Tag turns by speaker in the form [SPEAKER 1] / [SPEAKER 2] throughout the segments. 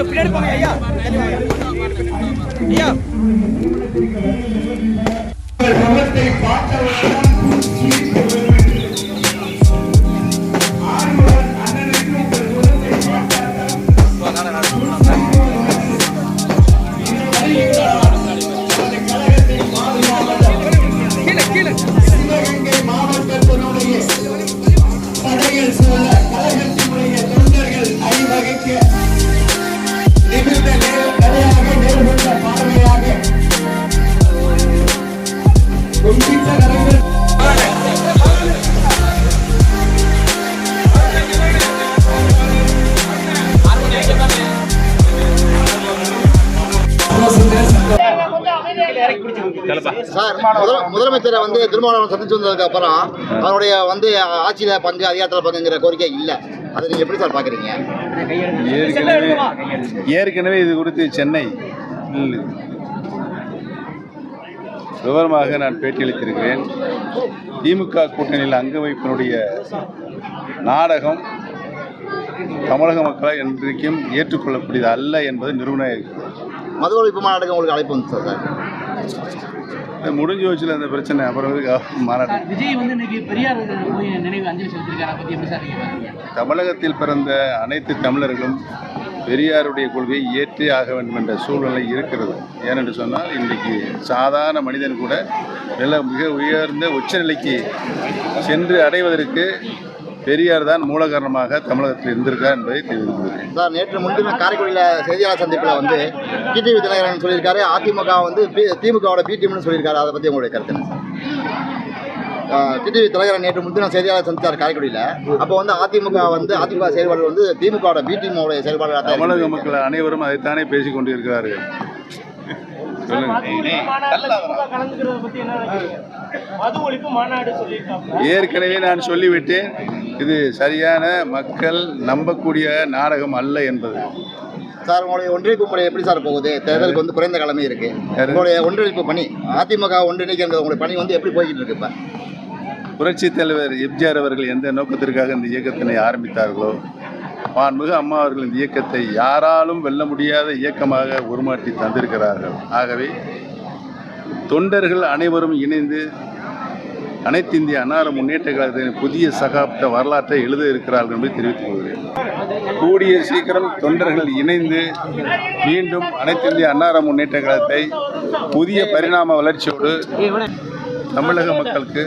[SPEAKER 1] ஐயா பின்னாடி போங்க ஐயா. ஐயா.
[SPEAKER 2] முகத்தை
[SPEAKER 3] முதலமைச்சரை வந்து திருமாவளவன் சந்திச்சு வந்ததுக்கு அப்புறம் அவருடைய வந்து ஆட்சியில பங்கு அதிகாரத்தில் பங்குங்கிற கோரிக்கை இல்லை. அதை நீங்க எப்படி சார் பாக்குறீங்க?
[SPEAKER 4] ஏற்கனவே ஏற்கனவே இது குறித்து சென்னை விவரமாக நான் பேட்டியளித்திருக்கிறேன். திமுக கூட்டணியில் அங்க வைப்பினுடைய நாடகம் தமிழக மக்களால் என்றைக்கும் ஏற்றுக்கொள்ளக்கூடியது அல்ல என்பது நிறுவன
[SPEAKER 3] மது ஒழிப்பு மாநாடுக்கு உங்களுக்கு அழைப்பு வந்து சார்.
[SPEAKER 4] முடிஞ்சு வச்சுல அந்த பிரச்சனை. அப்புறம் மாநாடு?
[SPEAKER 5] விஜய் வந்து இன்னைக்கு பெரியார் நினைவு அஞ்சலி பாக்குறீங்க
[SPEAKER 4] தமிழகத்தில் பிறந்த அனைத்து தமிழர்களும் பெரியாருடைய கொள்கையை ஏற்றே ஆக வேண்டும் என்ற சூழ்நிலை இருக்கிறது. ஏனென்று சொன்னால் இன்றைக்கு சாதாரண மனிதன் கூட நல்ல மிக உயர்ந்த உச்சநிலைக்கு சென்று அடைவதற்கு பெரியார் தான் மூல காரணமாக தமிழகத்தில் இருந்திருக்கார் என்பதை தெரிவித்துள்ளது
[SPEAKER 3] சார் நேற்று முன்தினம் காரைக்குடியில் செய்தியாளர் சந்திப்பில் வந்து டிடிவி தினகரன் சொல்லியிருக்காரு. அதிமுக வந்து பி- திமுகவோட பி டீம்னு சொல்லியிருக்காரு. அதை பற்றி உங்களுடைய கருத்து சார்? டிடிவி தினகரன் நேற்று முன்தினம் செய்தியாளர் சந்தித்தார் காரைக்குடியில். அப்போ வந்து அதிமுக வந்து அதிமுக செயல்பாடு வந்து திமுகவோட பி டீமோட செயல்பாடு
[SPEAKER 4] தமிழக மக்கள் அனைவரும் அதைத்தானே பேசிக் கொண்டிருக்கிறார்கள். ஏற்கனவே நான் சொல்லிவிட்டேன் இது சரியான மக்கள் நம்பக்கூடிய நாடகம் அல்ல என்பது.
[SPEAKER 3] சார் உங்களுடைய ஒன்றிணைப்பு முறை எப்படி சார் போகுது? தேர்தலுக்கு வந்து குறைந்த காலமே இருக்கு? உங்களுடைய ஒன்றிணைப்பு பணி அதிமுக ஒன்றிணைக்கிற உங்களுடைய பணி வந்து எப்படி போய்கிட்டு இருக்கு இப்போ?
[SPEAKER 4] புரட்சித் தலைவர் எம்ஜிஆர் அவர்கள் எந்த நோக்கத்திற்காக இந்த இயக்கத்தினை ஆரம்பித்தார்களோ மாண்புமிகு அம்மா அவர்கள் இந்த இயக்கத்தை யாராலும் வெல்ல முடியாத இயக்கமாக உருமாற்றி தந்திருக்கிறார்கள். ஆகவே தொண்டர்கள் அனைவரும் இணைந்து அனைத்து இந்திய அன்னார முன்னேற்ற கழகத்தின் புதிய சகாப்த வரலாற்றை எழுத இருக்கிறார்கள் என்பதை தெரிவித்துக் கொள்கிறேன். கூடிய சீக்கிரம் தொண்டர்கள் இணைந்து மீண்டும் அனைத்து இந்திய அன்னார முன்னேற்ற கழகத்தை புதிய பரிணாம வளர்ச்சியோடு தமிழக மக்களுக்கு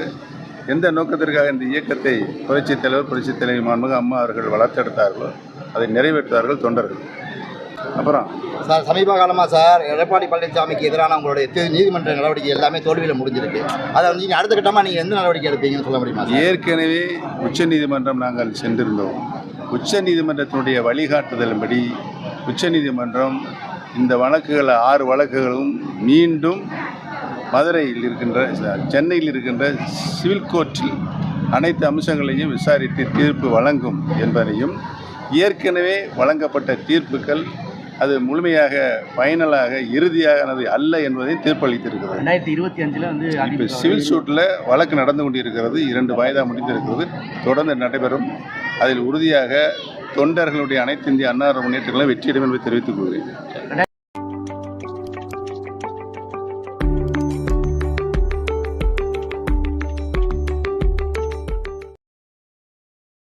[SPEAKER 4] எந்த நோக்கத்திற்காக இந்த இயக்கத்தை புரட்சித் தலைவர் புரட்சித் தலைவர் மாண்புமிகு அம்மா அவர்கள் வளர்த்தெடுத்தார்களோ அதை நிறைவேற்றுவார்கள் தொண்டர்கள். அப்புறம்
[SPEAKER 3] சார் சமீப காலமாக சார் எடப்பாடி பழனிசாமிக்கு எதிரான உங்களுடைய நீதிமன்ற நடவடிக்கை எல்லாமே தோல்வியில் முடிஞ்சிருக்கு. அதை வந்து நீங்கள் அடுத்த கட்டமாக நீங்கள் எந்த நடவடிக்கை எடுப்பீங்கன்னு சொல்ல முடியுமா
[SPEAKER 4] ஏற்கனவே உச்சநீதிமன்றம் நாங்கள் சென்றிருந்தோம். உச்சநீதிமன்றத்தினுடைய வழிகாட்டுதலின்படி உச்சநீதிமன்றம் இந்த வழக்குகள் ஆறு வழக்குகளும் மீண்டும் மதுரையில் இருக்கின்ற சென்னையில் இருக்கின்ற சிவில் கோர்ட்டில் அனைத்து அம்சங்களையும் விசாரித்து தீர்ப்பு வழங்கும் என்பதையும் ஏற்கனவே வழங்கப்பட்ட தீர்ப்புகள் அது முழுமையாக ஃபைனலாக இறுதியானது அல்ல என்பதையும் தீர்ப்பளித்திருக்கிறது.
[SPEAKER 5] ரெண்டாயிரத்தி இருபத்தி அஞ்சுல வந்து
[SPEAKER 4] இப்போ சிவில் சூட்டில் வழக்கு நடந்து கொண்டிருக்கிறது. இரண்டு வயதாக முடிந்திருக்கிறது. தொடர்ந்து நடைபெறும். அதில் உறுதியாக தொண்டர்களுடைய அனைத்து இந்திய அன்னார முன்னேற்றங்களும் வெற்றியிடும் என்பதை தெரிவித்துக் கொள்கிறேன்.